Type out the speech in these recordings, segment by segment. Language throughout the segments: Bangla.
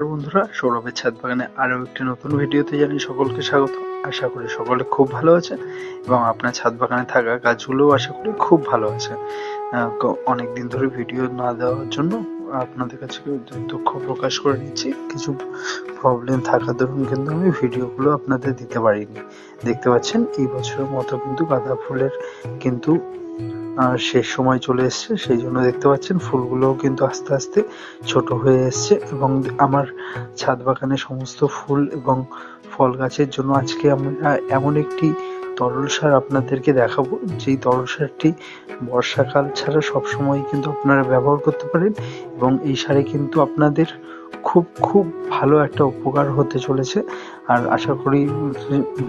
নমস্কার বন্ধুরা, সৌরভের ছাদ বাগানে আরও একটি নতুন ভিডিওতে জানি সকলকে স্বাগত। আশা করি সকলে খুব ভালো আছে এবং আপনার ছাদ বাগানে থাকা গাছগুলোও আশা করি খুব ভালো আছে। অনেক দিন ধরে ভিডিও না দেওয়ার জন্য আপনাদের কাছে দুঃখ প্রকাশ করে নিচ্ছি। কিছু প্রবলেম থাকার দরুন কিন্তু আমি ভিডিওগুলো আপনাদের দিতে পারিনি। দেখতে পাচ্ছেন, এই বছরের মতো কিন্তু গাঁদা ফুলের কিন্তু শেষ সময় চলে এসছে, সেই জন্য দেখতে পাচ্ছেন ফুলগুলোও কিন্তু আস্তে আস্তে ছোট হয়ে এসছে এবং আমার ছাদ বাগানে সমস্ত ফুল এবং ফল গাছের জন্য আজকে আমরা এমন একটি তরল সার আপনাদেরকে দেখাবো। যেই তরল সারটি বর্ষাকাল ছাড়া সবসময় কিন্তু আপনারা ব্যবহার করতে পারেন এবং এই সারে কিন্তু আপনাদের খুব খুব ভালো একটা উপকার হতে চলেছে। আর আশা করি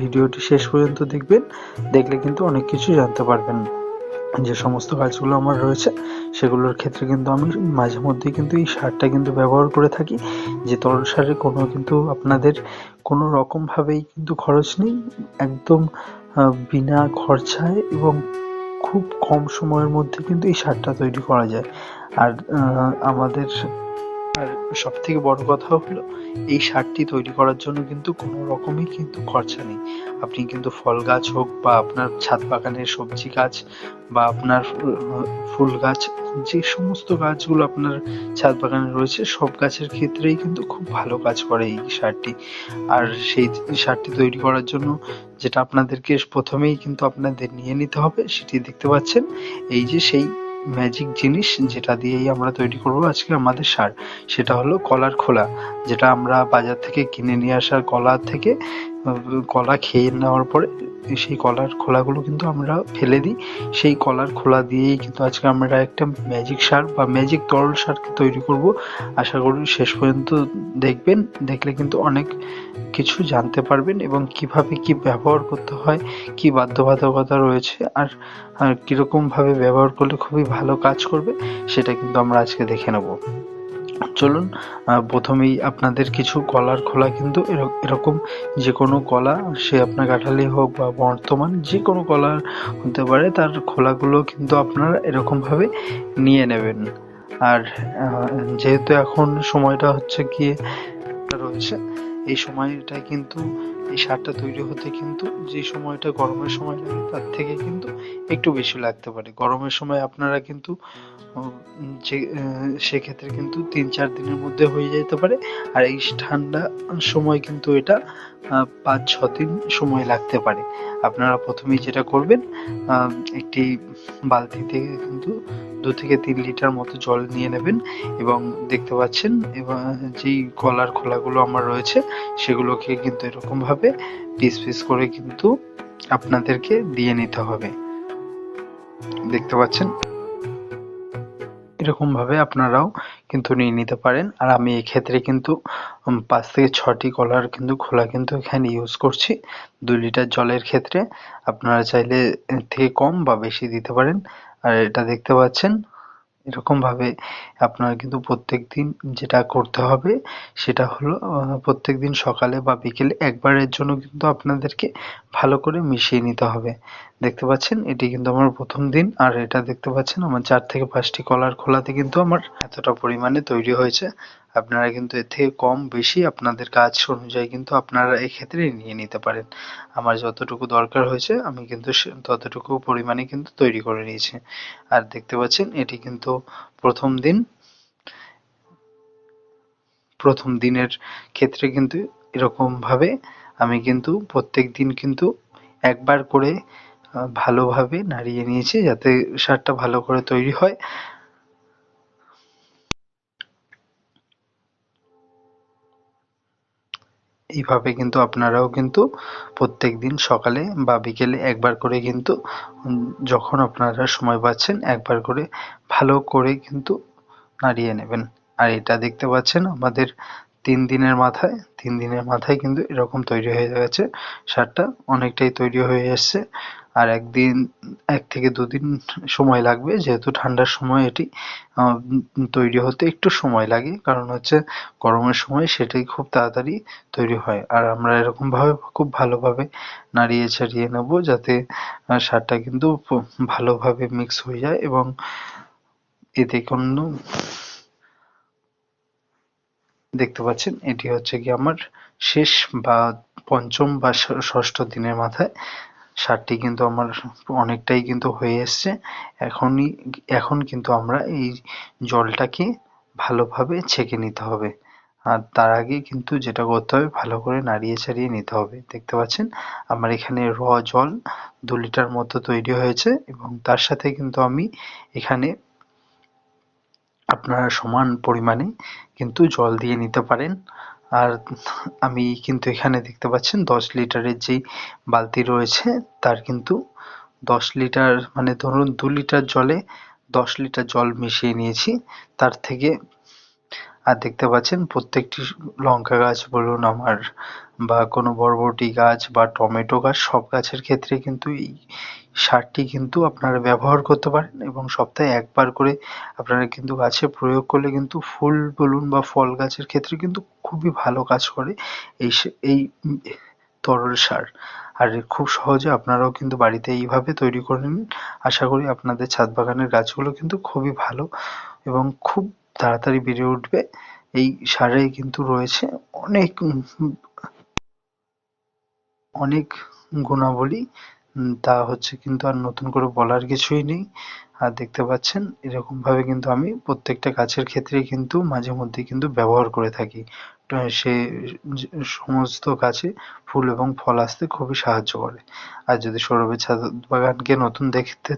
ভিডিওটি শেষ পর্যন্ত দেখবেন, দেখলে কিন্তু অনেক কিছু জানতে পারবেন। যে সমস্ত গাছগুলো আমার রয়েছে, সেগুলোর ক্ষেত্রে কিন্তু আমি মাঝে মধ্যেই কিন্তু এই সারটা কিন্তু ব্যবহার করে থাকি, যে তরল সারে কোনো কিন্তু আপনাদের কোনো রকমভাবেই কিন্তু খরচ নেই, একদম বিনা খরচায় এবং খুব কম সময়ের মধ্যে কিন্তু এই সারটা তৈরি করা যায়। আর আমাদের সব থেকে বড় কথা হলো, এই সারটি তৈরি করার জন্য কিন্তু কোনো রকমই কিন্তু খরচা নেই। আপনি কিন্তু ফল গাছ হোক বা আপনার ছাদ বাগানের সবজি গাছ বা আপনার ফুল গাছ, যে সমস্ত গাছগুলো আপনার ছাদ বাগানে রয়েছে, সব গাছের ক্ষেত্রেই কিন্তু খুব ভালো কাজ করে এই সারটি। আর সেই সারটি তৈরি করার জন্য যেটা আপনাদেরকে প্রথমেই কিন্তু আপনাদের নিয়ে নিতে হবে, সেটি দেখতে পাচ্ছেন, এই যে সেই ম্যাজিক জিনিস যেটা দিয়েই আমরা তৈরি করব আজকে আমাদের সার। সেটা হলো কলার খোলা, যেটা আমরা বাজার থেকে কিনে নিয়ে আসার কলা থেকে কলা খেয়ে নেওয়ার পরে সেই কলার খোলাগুলো কিন্তু আমরা ফেলে দিই। সেই কলার খোলা দিয়েই কিন্তু আজকে আমরা একটা ম্যাজিক সার বা ম্যাজিক তরল সারকে তৈরি করব। আশা করি শেষ পর্যন্ত দেখবেন। দেখলে কিন্তু অনেক কিছু জানতে পারবেন এবং কীভাবে কি ব্যবহার করতে হয়, কি বাধ্যবাধকতা রয়েছে আর কীরকমভাবে ব্যবহার করলে খুবই ভালো কাজ করবে, সেটা কিন্তু আমরা আজকে দেখে নেব। চলুন প্রথমেই আপনাদের কিছু কলার খোলা কিন্তু এরকম যে কোনো কলা, সে আপনার কাঁঠালি হোক বা বর্তমান যে কোনো কলা হতে পারে, তার খোলাগুলো কিন্তু আপনারা এরকমভাবে নিয়ে নেবেন। আর যেহেতু এখন সময়টা হচ্ছে গিয়ে রয়েছে এই সময়টা কিন্তু, এই সারটা তৈরি হতে কিন্তু, যে সময়টা গরমের সময় লাগে, তার থেকে কিন্তু একটু বেশি লাগতে পারে। গরমের সময় আপনারা কিন্তু যে সেক্ষেত্রে কিন্তু তিন চার দিনের মধ্যে হয়ে যেতে পারে। আর এই ঠান্ডা সময় কিন্তু এটা পাঁচ, ছ দিন সময় লাগতে পারে। আপনারা প্রথমেই যেটা করবেন একটি বালতি থেকে কিন্তু দু থেকে তিন লিটার মতো জল নিয়ে নেবেন এবং দেখতে পাচ্ছেন এবং যেই কলার খোলাগুলো আমার রয়েছে সেগুলোকে কিন্তু এরকম ভাবে পিস পিস করে কিন্তু আপনাদেরকে দিয়ে নিতে হবে। দেখতে পাচ্ছেন? এরকম ভাবে আপনারাও কিন্তু নিয়ে নিতে পারেন। আর আমি এক্ষেত্রে কিন্তু পাঁচ থেকে ছটি কলার কিন্তু খোলা কিন্তু এখানে ইউজ করছি। দুই লিটার জলের ক্ষেত্রে। আপনারা চাইলে থেকে কম বা বেশি দিতে পারেন। আর এটা দেখতে পাচ্ছেন এরকমভাবে আপনার কিন্তু প্রত্যেক দিন যেটা করতে হবে, সেটা হলো প্রত্যেক দিন সকালে বা বিকেলে একবারের জন্য কিন্তু আপনাদেরকে ভালো করে মিশিয়ে নিতে হবে। দেখতে পাচ্ছেন? এটি কিন্তু আমার প্রথম দিন, আর এটা দেখতে পাচ্ছেন? আমার চার থেকে পাঁচটি কলার খোলাতে কিন্তু আমার এতটা পরিমাণে তৈরি হয়েছে। আপনারা কিন্তু এর থেকে কম বেশি আপনাদের কাজ অনুযায়ী কিন্তু আপনারা এক্ষেত্রে নিয়ে নিতে পারেন। আমার যতটুকু দরকার হয়েছে, আমি কিন্তু ততটুকু পরিমাণে কিন্তু তৈরি করে নিয়েছি। আর দেখতে পাচ্ছেন, এটি কিন্তু প্রথম দিন। প্রথম দিনের ক্ষেত্রে কিন্তু এরকম ভাবে আমি কিন্তু প্রত্যেক দিন কিন্তু একবার করে ভালোভাবে নাড়িয়ে নিয়েছি যাতে সারটা ভালো করে তৈরি হয়। এইভাবে কিন্তু আপনারাও কিন্তু প্রত্যেক দিন সকালে বা বিকেলে একবার করে কিন্তু যখন আপনারা সময় পাচ্ছেন, একবার করে ভালো করে কিন্তু নাড়িয়ে নেবেন। আর এটা দেখতে পাচ্ছেন আমাদের তিন দিনের মাথায়, তিন দিনের মাথায় কিন্তু এরকম তৈরি হয়ে গেছে, শার্টটা অনেকটাই তৈরি হয়ে এসছে। আর একদিন, এক থেকে দুদিন সময় লাগবে, যেহেতু ঠান্ডার সময় এটি তৈরি হতে একটু সময় লাগে, কারণ হচ্ছে গরমের সময় সেটাই খুব তাড়াতাড়ি তৈরি হয়। আর আমরা এরকমভাবে খুব ভালোভাবে নাড়িয়ে ছাড়িয়ে নেব যাতে সারটা কিন্তু ভালোভাবে মিক্স হয়ে যায় এবং এতে কোনো দেখতে পাচ্ছেন, এটি হচ্ছে কি আমার শেষ বা পঞ্চম বা ষষ্ঠ দিনের মাথায় সারটি কিন্তু আমার অনেকটাই কিন্তু হয়ে এসছে। এখনই, এখন কিন্তু আমরা এই জলটাকে ভালোভাবে ছেঁকে নিতে হবে। আর তার আগে কিন্তু যেটা করতে হবে, ভালো করে নাড়িয়ে চাড়িয়ে নিতে হবে। দেখতে পাচ্ছেন, আমার এখানে র জল দু লিটার মতো তৈরি হয়েছে এবং তার সাথে কিন্তু আমি এখানে আপনারা সমান পরিমাণে কিন্তু জল দিয়ে নিতে পারেন। আর আমি কিন্তু এখানে দেখতে পাচ্ছেন দশ লিটারের যেই বালতি রয়েছে, তার কিন্তু দশ লিটার মানে ধরুন দু লিটার জলে দশ লিটার জল মিশিয়ে নিয়েছি। তার থেকে, আর দেখতে পাচ্ছেন প্রত্যেকটি লঙ্কা গাছ বলুন আমার, বা কোনো বরবটি গাছ বা টমেটো গাছ, সব গাছের ক্ষেত্রে কিন্তু এই সারটি কিন্তু আপনারা ব্যবহার করতে পারেন এবং সপ্তাহে একবার করে আপনারা কিন্তু গাছে প্রয়োগ করলে কিন্তু ফুল বলুন বা ফল গাছের ক্ষেত্রে কিন্তু খুবই ভালো কাজ করে এই এই তরল সার। আর খুব সহজে আপনারাও কিন্তু বাড়িতে এইভাবে তৈরি করে নিন। আশা করি আপনাদের ছাদ বাগানের গাছগুলো কিন্তু খুবই ভালো এবং খুব তাড়াতাড়ি বেড়ে উঠবে। এই সারে কিন্তু রয়েছে অনেক অনেক গুণাবলী তা হচ্ছে কিন্তু আর নতুন করে বলার কিছুই নেই। আর দেখতে পাচ্ছেন এরকম ভাবে কিন্তু আমি প্রত্যেকটা গাছের ক্ষেত্রে কিন্তু মাঝে মধ্যে কিন্তু ব্যবহার করে থাকি। সে সমস্ত গাছে ফুল এবং ফল আসতে খুবই সাহায্য করে। আর যদি সৌরভের ছাদ বাগানকে নতুন দেখতে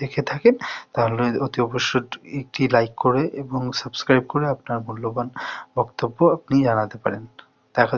দেখে থাকেন, তাহলে অতি অবশ্যই একটি লাইক করে এবং সাবস্ক্রাইব করে আপনার মূল্যবান বক্তব্য আপনি জানাতে পারেন। দেখা